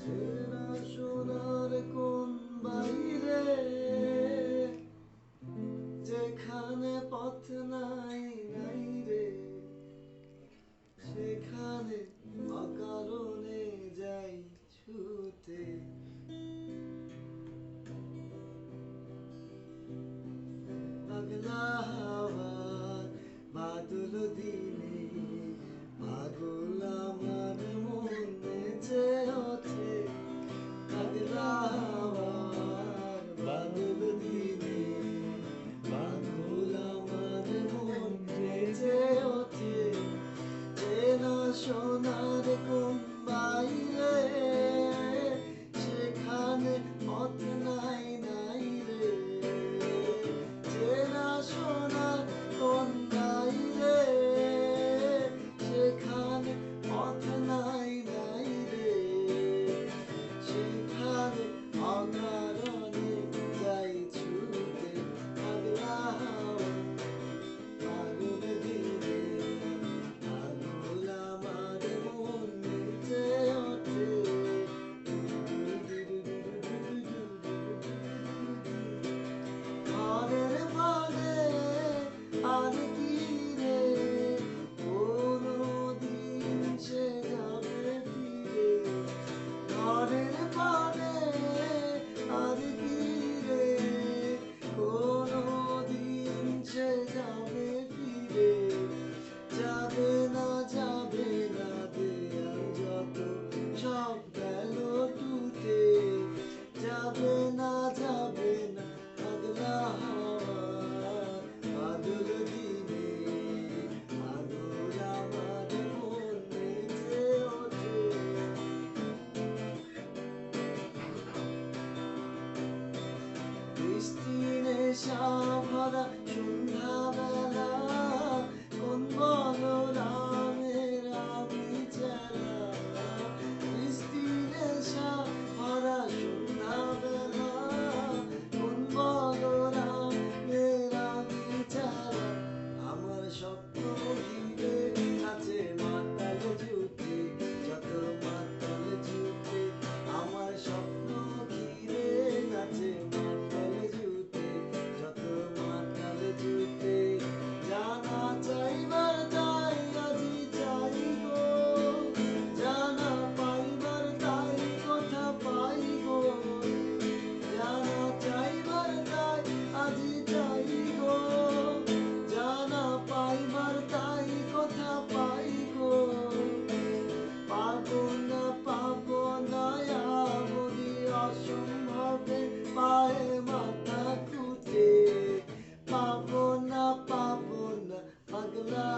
চেনা সোনার কোন বাইরে? যেখানে পথ নাই নাই রে। সেখানে আগলা হাওয়া বাদল দিয়ে Christine Shabada Shunha